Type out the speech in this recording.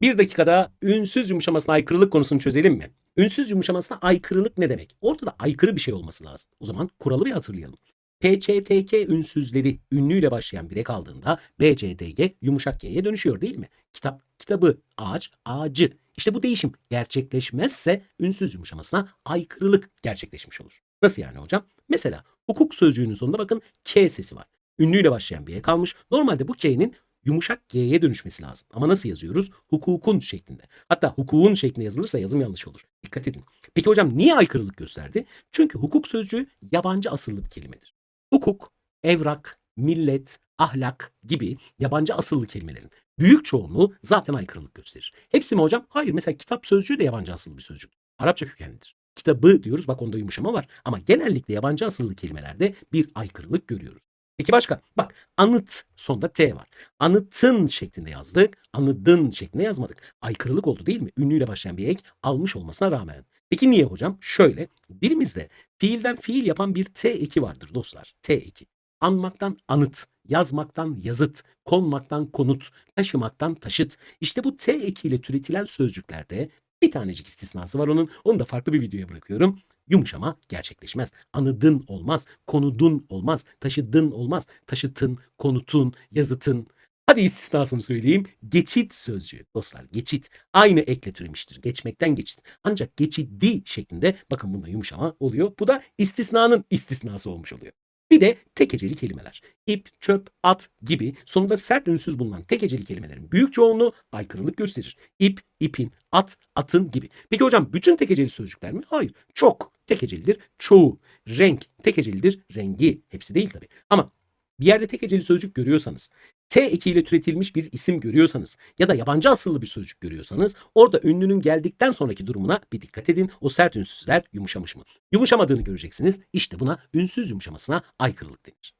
Bir dakikada ünsüz yumuşamasına aykırılık konusunu çözelim mi? Ünsüz yumuşamasına aykırılık ne demek? Ortada aykırı bir şey olması lazım. O zaman kuralı bir hatırlayalım. PÇTK ünsüzleri ünlüyle başlayan bire kaldığında BCDG yumuşak G'ye dönüşüyor değil mi? Kitap, kitabı, ağaç, ağacı. İşte bu değişim gerçekleşmezse ünsüz yumuşamasına aykırılık gerçekleşmiş olur. Nasıl yani hocam? Mesela hukuk sözcüğünün sonunda bakın K sesi var. Ünlüyle başlayan bir E kalmış. Normalde bu K'nin yumuşak G'ye dönüşmesi lazım. Ama nasıl yazıyoruz? Hukukun şeklinde. Hatta hukukun şeklinde yazılırsa yazım yanlış olur. Dikkat edin. Peki hocam niye aykırılık gösterdi? Çünkü hukuk sözcüğü yabancı asıllı bir kelimedir. Hukuk, evrak, millet, ahlak gibi yabancı asıllı kelimelerin büyük çoğunluğu zaten aykırılık gösterir. Hepsi mi hocam? Hayır. Mesela kitap sözcüğü de yabancı asıllı bir sözcük. Arapça kökenlidir. Kitabı diyoruz bak onda yumuşama var. Ama genellikle yabancı asıllı kelimelerde bir aykırılık görüyoruz. Peki başka? Bak anıt sonunda T var. Anıtın şeklinde yazdık. Anıdın şeklinde yazmadık. Aykırılık oldu değil mi? Ünlüyle başlayan bir ek almış olmasına rağmen. Peki niye hocam? Şöyle dilimizde fiilden fiil yapan bir T eki vardır dostlar. T eki. Anmaktan anıt, yazmaktan yazıt, konmaktan konut, taşımaktan taşıt. İşte bu T ekiyle türetilen sözcüklerde bir tanecik istisnası var onun. Onu da farklı bir videoya bırakıyorum. Yumuşama gerçekleşmez. Anıdın olmaz, konudun olmaz, taşıdın olmaz, taşıtın, konutun, yazıtın. Hadi istisnasını söyleyeyim. Geçit sözcüğü dostlar geçit. Aynı ekle türemiştir. Geçmekten geçit. Ancak geçidi şeklinde bakın bunda yumuşama oluyor. Bu da istisnanın istisnası olmuş oluyor. Bir de tek heceli kelimeler. İp, çöp, at gibi sonunda sert ünsüz bulunan tek heceli kelimelerin büyük çoğunluğu aykırılık gösterir. İp, ipin, at, atın gibi. Peki hocam bütün tek heceli sözcükler mi? Hayır. Çok tek hecelidir. Çoğu. Renk tek hecelidir. Rengi. Hepsi değil tabii. Ama bir yerde tek heceli sözcük görüyorsanız, T ekiyle türetilmiş bir isim görüyorsanız ya da yabancı asıllı bir sözcük görüyorsanız orada ünlünün geldikten sonraki durumuna bir dikkat edin. O sert ünsüzler yumuşamış mı? Yumuşamadığını göreceksiniz. İşte buna ünsüz yumuşamasına aykırılık denir.